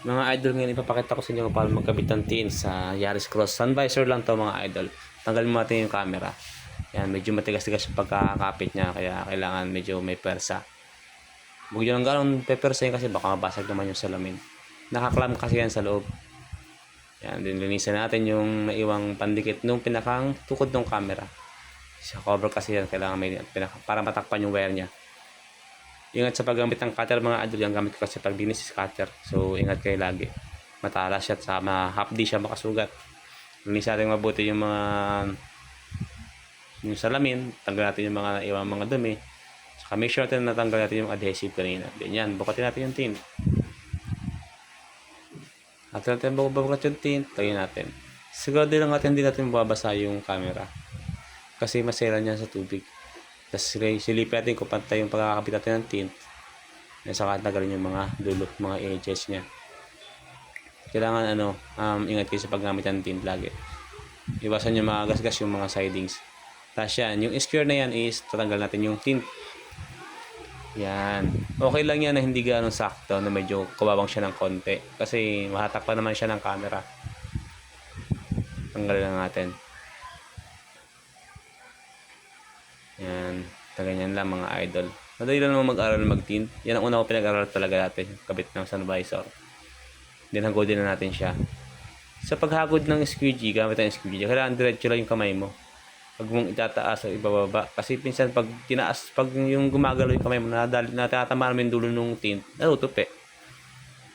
Mga idol ngayon, ipapakita ko sa inyo paano magkabit ng tin sa Yaris Cross. Sun visor lang to mga idol. Tanggalin mo natin yung camera. Yan, medyo matigas-tigas yung pagkakapit niya kaya kailangan medyo may persa. Huwag nyo lang ganun pepersahin kasi baka mabasag naman yung salamin. Nakaklam kasi yan sa loob. Yan, din linisan natin yung naiwang pandikit nung pinakang tukod ng camera. Sa cover kasi yan, kailangan may pinaka, para matakpan yung wire niya. Ingat sa paggamit ng cutter mga idol, yung gamit ko kasi pag dinis is cutter. So, ingat kayo lagi. Matalas siya at sa half di siya makasugat. Linis natin mabuti yung mga yung salamin, tanggal natin yung mga iwang mga dumi. Saka make sure natin natanggal natin yung adhesive kanina. Then yan, bukatin natin yung tint. At natin bukat yung tint, tayo natin. Sigurado lang natin hindi natin mababasa yung camera. Kasi masira niya sa tubig. Tapos silipin natin kung pantay yung pagkakabit natin ng tint. At saka tagalin yung mga dulo, mga edges niya. Kailangan ano, um, ingat kayo sa paggamit ng tint lagi. Iwasan yung mga gasgas yung mga sidings. Tapos yan, yung square na yan is tatanggal natin yung tint. Yan. Okay lang yan na hindi ganun sakto na medyo kubabang siya ng konti. Kasi mahatak pa naman siya ng camera. Tanggalin lang natin. Yan. Ganyan lang mga idol. Madali lang naman mag-aral mag-tint. Yan ang una ko pinag-aral talaga natin. Kabit ng sun visor. Na natin siya. Sa paghagod ng squeegee, gamit ang squeegee, kailangan diretso lang yung kamay mo. Pag mong itataas o ibababa. Kasi pinsan pag tinaas, pag yung gumagalaw yung kamay mo, nadali, natatamaan mo yung dulo ng tint, natutupi.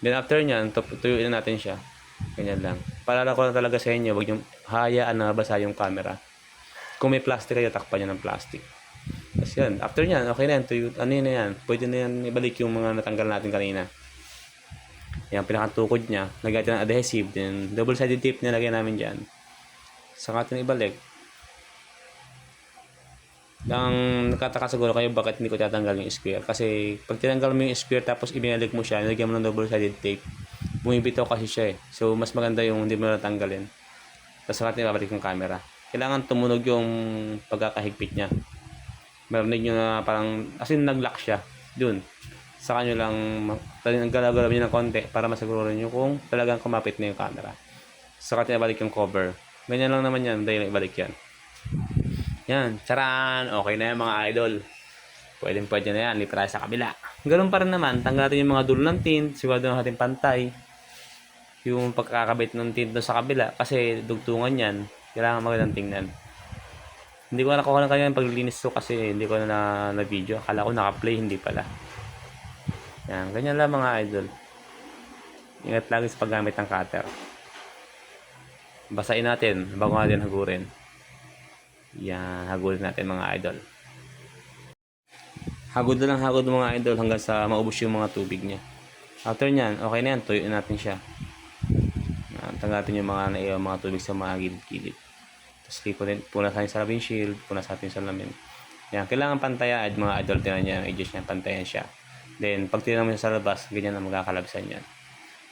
Then after nyan, tuyuin na natin siya. Ganyan lang. Paalala ko lang talaga sa inyo, huwag yung hayaan na basa yung camera. Kung may plastic kayo, takpan nyo ng plastic. Tapos yan, after nyan, okay na yan, tuyo, ano yun na yan, pwede na yan ibalik yung mga natanggal natin kanina. Yan, pinakatukod niya, lagyan natin ng adhesive, then double-sided tape nilagay namin dyan. Saka natin ibalik. Ang nakataka siguro kayo bakit hindi ko tatanggal yung square. Kasi pag tinanggal mo yung square tapos ibinalik mo siya, nilagyan mo ng double-sided tape, bumibitaw kasi siya eh. So, mas maganda yung hindi mo natanggalin. Tapos saka natin ibabalik yung camera. Kailangan tumunog yung pagkakahigpit niya. Marinig nyo na parang, as in nag-lock siya. Dun. Saka nyo lang, ang galaw-galaw nyo ng konti para masiguro nyo kung talagang kumapit na yung camera. Saka natin ibalik yung cover. Ganyan lang naman yan, dahil ibalik yan. Yan, charan! Okay na yan mga idol. Pwede pwede na yan, tayo sa kabila. Ganun pa rin naman, tanggal natin yung mga dulo ng tint, sigurado natin pantay. Yung pagkakabit ng tint doon sa kabila, kasi dugtungan yan, kailangan magandang tingnan. Hindi ko nakuha ng kanya paglilinis to kasi hindi ko na na, na video. Akala ko naka-play, hindi pala. Yan, ganyan lang mga idol. Ingat lagi sa paggamit ng cutter. Basahin natin bago natin hagurin. Yan, hagurin natin mga idol. Hagod na lang hagod mga idol hanggang sa maubos yung mga tubig niya. After nyan, okay na yan, tuyuin natin siya. Yan, tanggatin yung mga naiwan mga tubig sa mga gilid-gilid. Tapos lipunin, punasan sa windshield, punasan natin sa lamin. Yan, kailangan pantayan mga idol, tinan niya ang edges niya, pantayan siya. Then, pag tinanong mo siya sa labas, ganyan na magkakalabsan yan.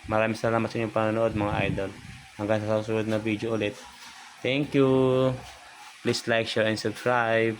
Maraming salamat sa inyong panonood mga idol. Hanggang sa susunod na video ulit. Thank you! Please like, share, and subscribe.